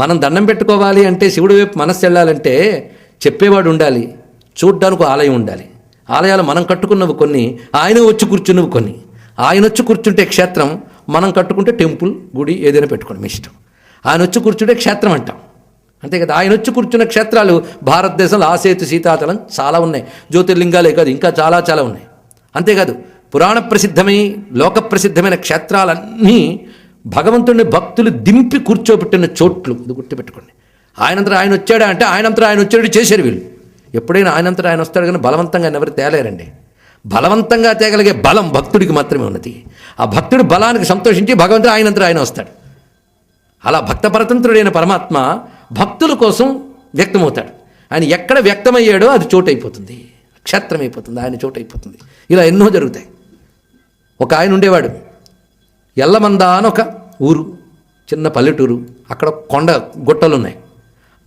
మనం దండం పెట్టుకోవాలి అంటే శివుడి వైపు మనస్సు వెళ్ళాలంటే చెప్పేవాడు ఉండాలి చూడ్డానికి ఒక ఆలయం ఉండాలి. ఆలయాలు మనం కట్టుకున్నవి కొన్ని ఆయన వచ్చి కూర్చున్నవి కొన్ని. ఆయన వచ్చి కూర్చుంటే క్షేత్రం మనం కట్టుకుంటే టెంపుల్ గుడి ఏదైనా పెట్టుకోండి మీ ఇష్టం. ఆయన వచ్చి కూర్చుంటే క్షేత్రం అంటాం. అంతే కదా ఆయన వచ్చి కూర్చున్న క్షేత్రాలు భారతదేశంలో ఆసేతు సీతాతలం చాలా ఉన్నాయి. జ్యోతిర్లింగాలే కాదు ఇంకా చాలా చాలా ఉన్నాయి. అంతేకాదు పురాణ ప్రసిద్ధమై లోక ప్రసిద్ధమైన క్షేత్రాలన్నీ భగవంతుడిని భక్తులు దింపి కూర్చోబెట్టిన చోట్లు. ఇది గుర్తుపెట్టుకోండి. ఆయనంతరం ఆయన వచ్చాడా అంటే ఆయనంతరం ఆయన వచ్చాడు చేశారు వీళ్ళు. ఎప్పుడైనా ఆయనంతరం ఆయన వస్తాడు కానీ బలవంతంగా ఎవరు తేలేరండి? బలవంతంగా తేగలిగే బలం భక్తుడికి మాత్రమే ఉన్నది. ఆ భక్తుడి బలానికి సంతోషించి భగవంతుడు ఆయనంతరం ఆయన వస్తాడు. అలా భక్త పరతంత్రుడైన పరమాత్మ భక్తుల కోసం వ్యక్తమవుతాడు. ఆయన ఎక్కడ వ్యక్తమయ్యాడో అది చోటైపోతుంది. క్షేత్రం అయిపోతుంది ఆయన చోటైపోతుంది. ఇలా ఎన్నో జరుగుతాయి. ఒక ఆయన ఉండేవాడు. ఎల్లమంద అని ఒక ఊరు చిన్న పల్లెటూరు. అక్కడ కొండ గుట్టలు ఉన్నాయి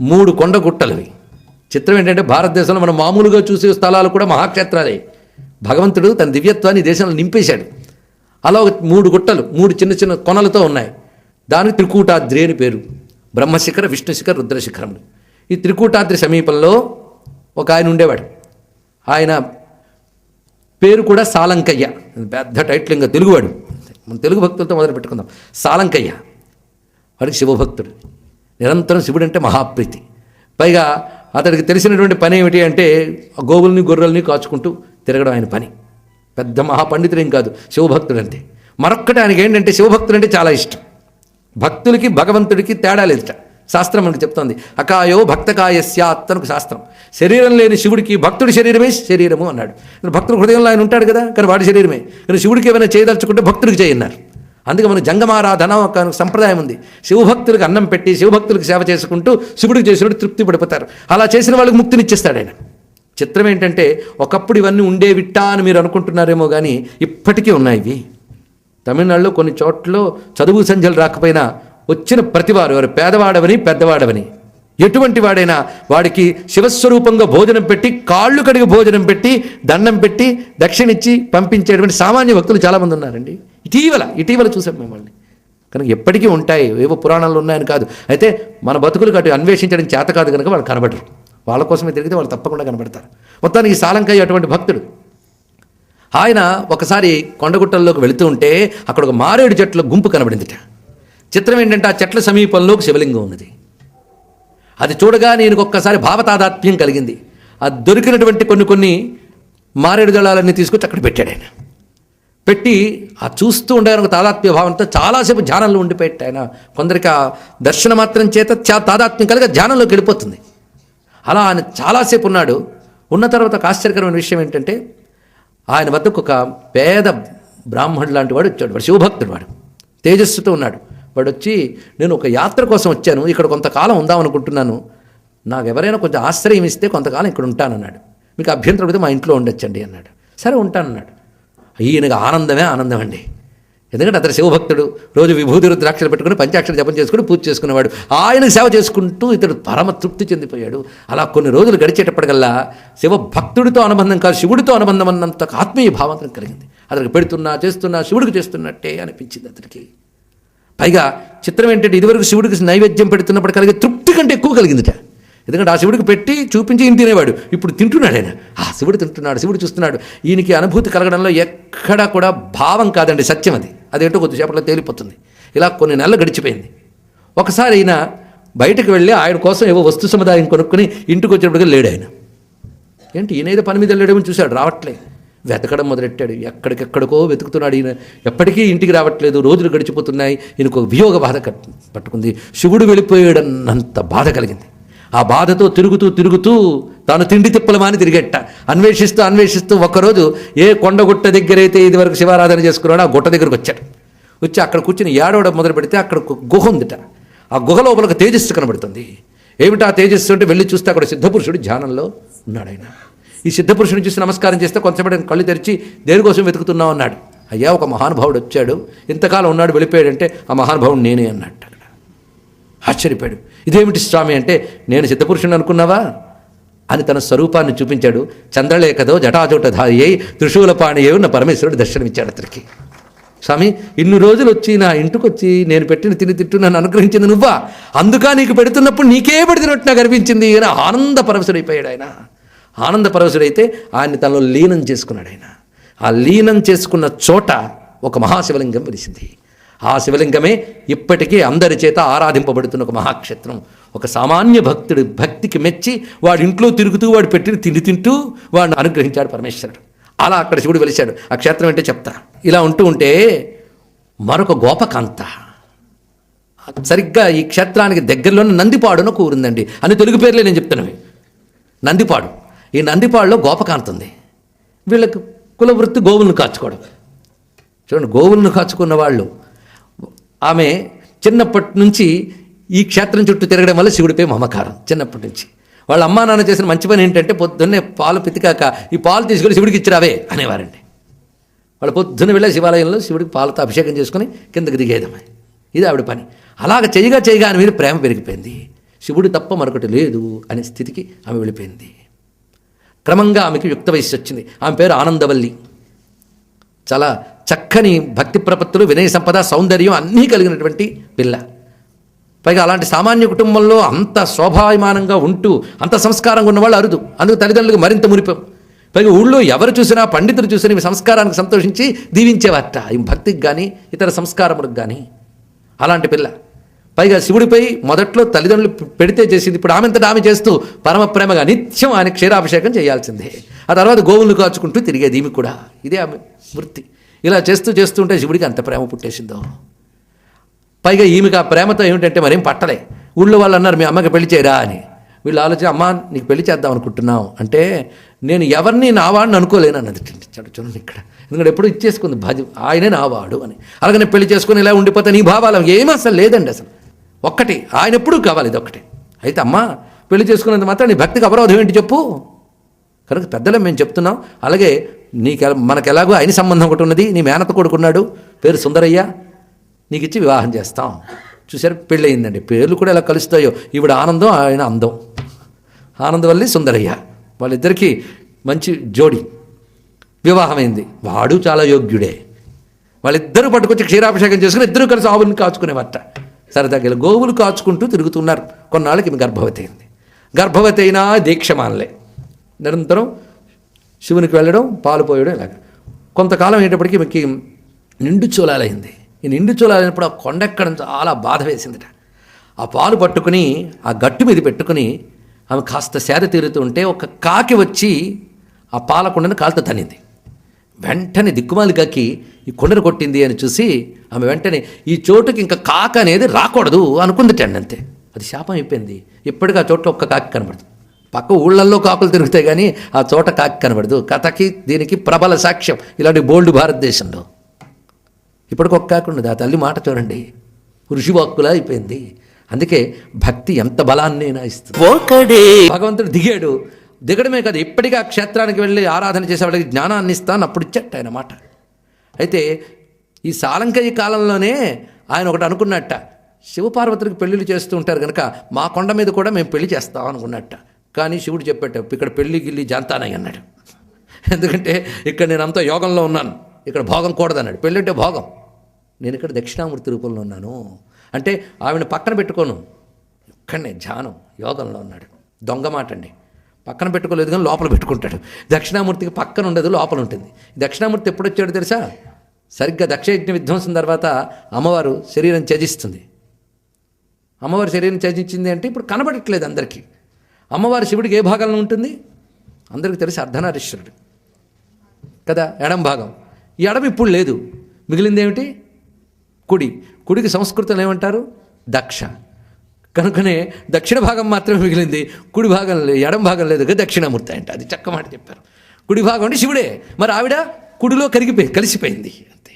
మూడు కొండ గుట్టలు చిత్రం ఏంటంటే భారతదేశంలో మనం మామూలుగా చూసే స్థలాలు కూడా మహాక్షేత్రాలే. భగవంతుడు తన దివ్యత్వాన్ని దేశంలో నింపేశాడు. అలా ఒక మూడు గుట్టలు మూడు చిన్న చిన్న కొనలతో ఉన్నాయి. దానికి త్రికూటాద్రి అని పేరు. బ్రహ్మశిఖర విష్ణుశిఖర రుద్రశిఖరములు. ఈ త్రికూటాద్రి సమీపంలో ఒక ఆయన ఉండేవాడు. ఆయన పేరు కూడా సాలంకయ్య. పెద్ద టైటిల్ ఇంకా తెలుగువాడు. మన తెలుగు భక్తులతో మొదలు పెట్టుకుందాం. సాలంకయ్య వాడికి శివభక్తుడు. నిరంతరం శివుడు అంటే మహాప్రీతి. పైగా అతడికి తెలిసినటువంటి పని ఏమిటి అంటే గోవుల్ని గొర్రెల్ని కాచుకుంటూ తిరగడం ఆయన పని. పెద్ద మహాపండితుడేం కాదు శివభక్తుడు అంటే మరొక్కటి ఆయనకి ఏంటంటే శివభక్తుడు అంటే చాలా ఇష్టం. భక్తులకి భగవంతుడికి తేడా లేదుట. శాస్త్రం మనకు చెప్తోంది. అకాయో భక్తకాయస్యాత్ అని శాస్త్రం. శరీరం లేని శివుడికి భక్తుడి శరీరమే శరీరము అన్నాడు. భక్తుడు హృదయంలో ఆయన ఉంటాడు కదా కానీ వాడి శరీరమే. కానీ శివుడికి ఏమైనా చేయదలుచుకుంటే భక్తుడికి చేయన్నారు. అందుకే మనకు జంగమారాధన ఒక సంప్రదాయం ఉంది. శివభక్తులకు అన్నం పెట్టి శివభక్తులకు సేవ చేసుకుంటూ శివుడికి చేసినప్పుడు తృప్తి పడిపోతారు. అలా చేసిన వాళ్ళకి ముక్తినిచ్చేస్తాడు ఆయన. చిత్రం ఏంటంటే ఒకప్పుడు ఇవన్నీ ఉండే విట్టా అని మీరు అనుకుంటున్నారేమో కానీ ఇప్పటికీ ఉన్నాయి ఇవి. తమిళనాడులో కొన్ని చోట్ల చదువు సంధ్యలు రాకపోయినా వచ్చిన ప్రతివారు వారు పేదవాడవని పెద్దవాడవని. ఎటువంటి వాడైనా వాడికి శివస్వరూపంగా భోజనం పెట్టి కాళ్ళు కడిగి భోజనం పెట్టి దండం పెట్టి దక్షిణిచ్చి పంపించేటువంటి సామాన్య భక్తులు చాలామంది ఉన్నారండి. ఇటీవల ఇటీవల చూసాం మిమ్మల్ని. కనుక ఎప్పటికీ ఉంటాయి. ఏవో పురాణాలు ఉన్నాయని కాదు. అయితే మన బతుకులు అటు అన్వేషించడం చేత కాదు కనుక వాళ్ళు కనబడరు. వాళ్ళ కోసమే తిరిగితే వాళ్ళు తప్పకుండా కనబడతారు. మొత్తానికి ఈ సాలంకయ్య అటువంటి భక్తుడు. ఆయన ఒకసారి కొండగుట్టల్లోకి వెళుతూ ఉంటే అక్కడ ఒక మారేడు చెట్ల గుంపు కనబడిందిట. చిత్రం ఏంటంటే ఆ చెట్ల సమీపంలో ఒక శివలింగం ఉన్నది. అది చూడగా నేను ఒక్కసారి భావతాదాత్మ్యం కలిగింది. ఆ దొరికినటువంటి కొన్ని కొన్ని మారేడు దళాలన్నీ తీసుకొచ్చి అక్కడ పెట్టాడు ఆయన. పెట్టి ఆ చూస్తూ ఉండే ఒక తాదాత్మ్య భావంతో చాలాసేపు ధ్యానంలో ఉండిపోయాడు ఆయన. కొందరికి ఆ దర్శన మాత్రం చేత చా తాదాత్మ్యం కలిగి ధ్యానంలోకి వెళ్ళిపోతుంది. అలా ఆయన చాలాసేపు ఉన్నాడు. ఉన్న తర్వాత ఒక ఆశ్చర్యకరమైన విషయం ఏంటంటే ఆయన వద్దకు ఒక పేద బ్రాహ్మణుడు లాంటి వాడు వచ్చాడు. వాడు శివభక్తుడు వాడు. తేజస్సుతో ఉన్నాడు. వాడు వచ్చి నేను ఒక యాత్ర కోసం వచ్చాను ఇక్కడ కొంతకాలం ఉందాం అనుకుంటున్నాను నాకు ఎవరైనా కొంచెం ఆశ్రయం ఇస్తే కొంతకాలం ఇక్కడ ఉంటానన్నాడు. మీకు అభ్యంతరం అయితే మా ఇంట్లో ఉండొచ్చండి అన్నాడు. సరే ఉంటానన్నాడు. ఈయనకు ఆనందమే ఆనందం అండి ఎందుకంటే అతను శివభక్తుడు. రోజు విభూతి రుద్రాక్షలు పెట్టుకుని పంచాక్షలు జపం చేసుకుని పూజ చేసుకునేవాడు. ఆయనకు సేవ చేసుకుంటూ ఇతడు పరమ తృప్తి చెందిపోయాడు. అలా కొన్ని రోజులు గడిచేటప్పటికల్లా శివభక్తుడితో అనుబంధం కాదు శివుడితో అనుబంధం అన్నంత ఆత్మీయ భావం కలిగింది. అతనికి పెడుతున్నా చేస్తున్నా శివుడికి చేస్తున్నట్టే అనిపించింది అతనికి పైగా చిత్రం ఏంటంటే ఇదివరకు శివుడికి నైవేద్యం పెడుతున్నప్పుడు కలిగే తృప్తి కంటే ఎక్కువ కలిగిందిట. ఎందుకంటే ఆ శివుడికి పెట్టి చూపించి ఈయన తినేవాడు. ఇప్పుడు తింటున్నాడు ఆయన. ఆ శివుడు తింటున్నాడు శివుడు చూస్తున్నాడు. ఈయనకి అనుభూతి కలగడంలో ఎక్కడా కూడా భావం కాదండి సత్యం అది. అదేంటో కొద్దిసేపట్లో తేలిపోతుంది. ఇలా కొన్ని నెలలు గడిచిపోయింది. ఒకసారి ఆయన బయటకు వెళ్ళి ఆయన కోసం ఏవో వస్తు సముదాయం కొనుక్కొని ఇంటికి వచ్చినప్పటికీ లేడు ఆయన. ఏంటి ఈయన ఏదో పని మీద వెళ్ళాడేమో చూశాడు. రావట్లేదు. వెతకడం మొదలెట్టాడు. ఎక్కడికెక్కడికో వెతుకుతున్నాడు ఈయన. ఎప్పటికీ ఇంటికి రావట్లేదు. రోజులు గడిచిపోతున్నాయి. ఈయనకు వియోగ బాధ పట్టుకుంది. శివుడు వెళ్ళిపోయాడన్నంత బాధ కలిగింది. ఆ బాధతో తిరుగుతూ తిరుగుతూ తాను తిండి తిప్పలమాని తిరిగెట్ట అన్వేషిస్తూ అన్వేషిస్తూ ఒక్కరోజు ఏ కొండగుట్ట దగ్గర అయితే ఇదివరకు శివారాధన చేసుకున్నాడో ఆ గుట్ట దగ్గరకు వచ్చాడు. వచ్చి అక్కడ కూర్చుని ఏడవడం మొదలు పెడితే అక్కడ గుహ ఉందిట. ఆ గుహ లోపల తేజస్సు కనబడుతుంది. ఏమిటా తేజస్సు అంటే? వెళ్ళి చూస్తే అక్కడ సిద్ధపురుషుడు ధ్యానంలో ఉన్నాడు ఆయన. ఈ సిద్ధపురుషుని చూసి నమస్కారం చేస్తే కొంతసేపటి కళ్ళు తెరిచి దేనికోసం వెతుకుతున్నావు అన్నాడు. అయ్యా ఒక మహానుభావుడు వచ్చాడు. ఇంతకాలం ఉన్నాడు వెళ్ళిపోయాడంటే ఆ మహానుభావుడు నేనే అన్నట్టు అక్కడ. ఆశ్చర్యపోయాడు. ఇదేమిటి స్వామి అంటే నేను సిద్ధపురుషుని అనుకున్నావా? అని తన స్వరూపాన్ని చూపించాడు. చంద్రలేఖదో జటాజోట ధారి అయి త్రిశూలపాణి ఉన్న పరమేశ్వరుడు దర్శనమిచ్చాడు అతనికి. స్వామి ఇన్ని రోజులు వచ్చి నా ఇంటికి వచ్చి నేను పెట్టిన తిని తిట్టు నన్ను అనుగ్రహించింది నువ్వా? అందుక నీకు పెడుతున్నప్పుడు నీకే పెడుతున్నట్టు నాకు అనిపించింది. అని ఆనంద పరవశుడైపోయాడు ఆయన. ఆనంద పరవశుడైతే ఆయన్ని తనలో లీనం చేసుకున్నాడు ఆయన. ఆ లీనం చేసుకున్న చోట ఒక మహాశివలింగం వెలిసింది. ఆ శివలింగమే ఇప్పటికీ అందరి చేత ఆరాధింపబడుతున్న ఒక మహాక్షేత్రం. ఒక సామాన్య భక్తుడు భక్తికి మెచ్చి వాడి ఇంట్లో తిరుగుతూ వాడు పెట్టిన తిండి తింటూ వాడిని అనుగ్రహించాడు పరమేశ్వరుడు. అలా అక్కడ శివుడు వెలిశాడు. ఆ క్షేత్రం అంటే చెప్తా. ఇలా ఉంటూ ఉంటే మరొక గోపకాంత. సరిగ్గా ఈ క్షేత్రానికి దగ్గరలోనే నందిపాడున కూరుందండి అని తెలుగు పేర్లే నేను చెప్తున్నవి నందిపాడు. ఈ నందిపాడులో గోపకాంతుంది వీళ్ళకి కులవృత్తి గోవులను కాచుకోవడం. చూడండి గోవులను కాచుకున్న వాళ్ళు ఆమె చిన్నప్పటి నుంచి ఈ క్షేత్రం చుట్టూ తిరగడం వల్ల శివుడిపై మమకారం చిన్నప్పటి నుంచి. వాళ్ళ అమ్మా నాన్న చేసిన మంచి పని ఏంటంటే పొద్దున్నే పాలు పితికాక ఈ పాలు తీసుకొని శివుడికి ఇచ్చిరావే అనేవారండి. వాళ్ళు పొద్దున్న వెళ్ళే శివాలయంలో శివుడికి పాలతో అభిషేకం చేసుకుని కిందకి దిగేదమ్మ ఇది ఆవిడ పని. అలాగ చేయగా చేయగా ఆమె మీద ప్రేమ పెరిగిపోయింది. శివుడు తప్ప మరొకటి లేదు అనే స్థితికి ఆమె వెళ్ళిపోయింది. క్రమంగా ఆమెకి యుక్త వయస్సు వచ్చింది. ఆమె పేరు ఆనందవల్లి. చాలా చక్కని భక్తి ప్రపత్తులు వినయ సంపద సౌందర్యం అన్నీ కలిగినటువంటి పిల్ల. పైగా అలాంటి సామాన్య కుటుంబంలో అంత శోభాయమానంగా ఉంటూ అంత సంస్కారంగా ఉన్నవాళ్ళు అరుదు. అందుకు తల్లిదండ్రులకు మరింత మురిపాం. పైగా ఊళ్ళో ఎవరు చూసినా పండితులు చూసినా ఈ సంస్కారానికి సంతోషించి దీవించేవారట. ఈ భక్తికి కానీ ఇతర సంస్కారములకు కానీ అలాంటి పిల్ల. పైగా శివుడిపై మొదట్లో తల్లిదండ్రులు పెడితే చేసింది. ఇప్పుడు ఆమెంతటా ఆమె చేస్తూ పరమ ప్రేమగా నిత్యం ఆయన క్షీరాభిషేకం చేయాల్సిందే. ఆ తర్వాత గోవులు కాచుకుంటూ తిరిగేది ఈమె కూడా. ఇదే ఆమె వృత్తి. ఇలా చేస్తూ చేస్తుంటే శివుడికి అంత ప్రేమ పుట్టేసిందో. పైగా ఈమెకి ఆ ప్రేమతో ఏమిటంటే మరేం పట్టలే. ఊళ్ళో వాళ్ళు అన్నారు మీ అమ్మకి పెళ్ళి చేయరా అని. వీళ్ళు ఆలోచన అమ్మా నీకు పెళ్ళి చేద్దాం అనుకుంటున్నాం అంటే నేను ఎవరిని నా వాడిని అనుకోలేను అన్నది. చూడండి ఇక్కడ. ఎందుకంటే ఎప్పుడు ఇచ్చేసుకుంది భజ ఆయనే నావాడు అని. అలాగనే పెళ్ళి చేసుకుని ఇలా ఉండిపోతే నీ భావాలం ఏమీ అసలు లేదండి అసలు. ఒక్కటి. ఆయన ఎప్పుడూ కావాలి ఇది ఒక్కటి అయితే అమ్మా పెళ్ళి చేసుకున్నంత మాత్రం నీ భక్తికి అపరాధం ఏంటి చెప్పు. కనుక పెద్దలం మేము చెప్తున్నాం. అలాగే నీకు మనకు ఎలాగో ఆయన సంబంధం ఒకటి ఉన్నది. నీ మేనత కొడుకున్నాడు పేరు సుందరయ్య. నీకు ఇచ్చి వివాహం చేస్తాం. చూసారు పెళ్ళయిందండి. పేర్లు కూడా ఎలా కలుస్తాయో. ఈవిడ ఆనందం ఆయన అందం. ఆనందవల్లి సుందరయ్య. వాళ్ళిద్దరికీ మంచి జోడి. వివాహమైంది. వాడు చాలా యోగ్యుడే. వాళ్ళిద్దరూ పట్టుకొచ్చి క్షీరాభిషేకం చేసుకుని ఇద్దరు కలిసి ఆవుని కాచుకునేవట సరదాగా గోవులు కాచుకుంటూ తిరుగుతున్నారు. కొన్నాళ్ళకి ఈమె గర్భవతి అయింది గర్భవతి అయినా దీక్షమానలే. నిరంతరం శివునికి వెళ్ళడం పాలు పోయడం ఇలాగ. కొంతకాలం అయ్యేటప్పటికి ఈమెకి నిండు చూలాలైంది ఈ నిండు చూలాలైనప్పుడు ఆ కొండెక్కడం చాలా బాధ వేసిందిట. ఆ పాలు పట్టుకుని ఆ గట్టు మీద పెట్టుకుని ఆమె కాస్త సేద తీరుతూ ఉంటే ఒక కాకి వచ్చి ఆ పాలకుండను కాలుతో తన్నింది. వెంటనే దిక్కుమాలి కాకి ఈ కుండను కొట్టింది అని చూసి ఆమె వెంటనే ఈ చోటుకి ఇంకా కాక అనేది రాకూడదు అనుకుందిటండి అంతే. అది శాపం అయిపోయింది. ఇప్పటికీ ఆ చోట్ల ఒక్క కాకి కనబడదు. పక్క ఊళ్ళల్లో కాకులు తిరుగుతాయి కానీ ఆ చోట కాకి కనబడదు. కథకి దీనికి ప్రబల సాక్ష్యం ఇలాంటి బోల్డ్ భారతదేశంలో. ఇప్పటికి ఒక్క కాకి ఉండదు ఆ తల్లి మాట చూడండి. ఋషివాక్కులా అయిపోయింది. అందుకే భక్తి ఎంత బలాన్ని ఇస్తుంది. భగవంతుడు దిగాడు. దిగడమే కదా ఇప్పటికీ ఆ క్షేత్రానికి వెళ్ళి ఆరాధన చేసే వాళ్ళకి జ్ఞానాన్ని ఇస్తాను. అప్పుడు ఇచ్చట ఆయన మాట. అయితే ఈ సాలంకయ్య కాలంలోనే ఆయన ఒకటి అనుకున్నట్ట శివపార్వతులకు పెళ్ళిళ్ళు చేస్తూ ఉంటారు కనుక మా కొండ మీద కూడా మేము పెళ్ళి చేస్తాం అనుకున్నట్ట. కానీ శివుడు చెప్పాట ఇక్కడ పెళ్ళి గిల్లి జాంతానయ్య అన్నాడు. ఎందుకంటే ఇక్కడ నేను అంతా యోగంలో ఉన్నాను ఇక్కడ భోగం కూడదన్నాడు. పెళ్ళి అంటే భోగం. నేను ఇక్కడ దక్షిణామూర్తి రూపంలో ఉన్నాను. అంటే ఆవిడ పక్కన పెట్టుకోను. ఇక్కడనే ధ్యానం యోగంలో ఉన్నాడు. దొంగ మాట అండి పక్కన పెట్టుకోలేదు కానీ లోపల పెట్టుకుంటాడు. దక్షిణామూర్తికి పక్కన ఉండదు లోపల ఉంటుంది. దక్షిణామూర్తి ఎప్పుడు వచ్చాడు తెలుసా? సరిగ్గా దక్షయజ్ఞ విధ్వంసం తర్వాత అమ్మవారు శరీరం త్యజిస్తుంది. అమ్మవారి శరీరం త్యజించింది అంటే ఇప్పుడు కనబడట్లేదు అందరికీ. అమ్మవారి శివుడికి ఏ భాగంలో ఉంటుంది? అందరికీ తెలిసి అర్ధనారీశ్వరుడు. కదా? ఎడం భాగం. ఈ ఎడం ఇప్పుడు లేదు. మిగిలింది ఏమిటి? కుడి. కుడికి సంస్కృతం ఏమంటారు? దక్ష. కనుకనే దక్షిణ భాగం మాత్రమే మిగిలింది కుడి భాగం లేదు ఎడం భాగం లేదు కదా దక్షిణామూర్తి అంటే. అది చక్క మాట చెప్పారు. కుడి భాగం అంటే శివుడే. మరి ఆవిడ కుడిలో కరిగిపోయి కలిసిపోయింది. అంతే.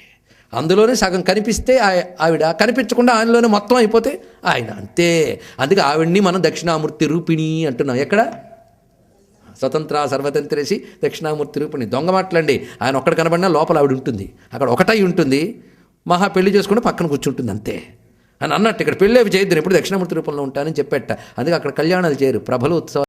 అందులోనే సగం కనిపిస్తే ఆవిడ కనిపించకుండా ఆయనలోనే మొత్తం అయిపోతే ఆయన అంతే. అందుకే ఆవిడ్ని మనం దక్షిణామూర్తి రూపిణి అంటున్నాం. ఎక్కడ? స్వతంత్ర సర్వతంత్రేసి దక్షిణామూర్తి రూపిణి. దొంగ మాటలండి. ఆయన ఒక్కడ కనబడినా లోపల ఆవిడ ఉంటుంది. అక్కడ ఒకటై ఉంటుంది. మహా పెళ్ళి చేసుకుంటే పక్కన కూర్చుంటుంది అంతే. అని అన్నట్టు ఇక్కడ పెళ్ళి అవి చేయొద్దు ఎప్పుడు దక్షిణామూర్తి రూపంలో ఉంటానని చెప్పేట. అందుకే అక్కడ కళ్యాణాలు చేయరు. ప్రభలు ఉత్సవాలు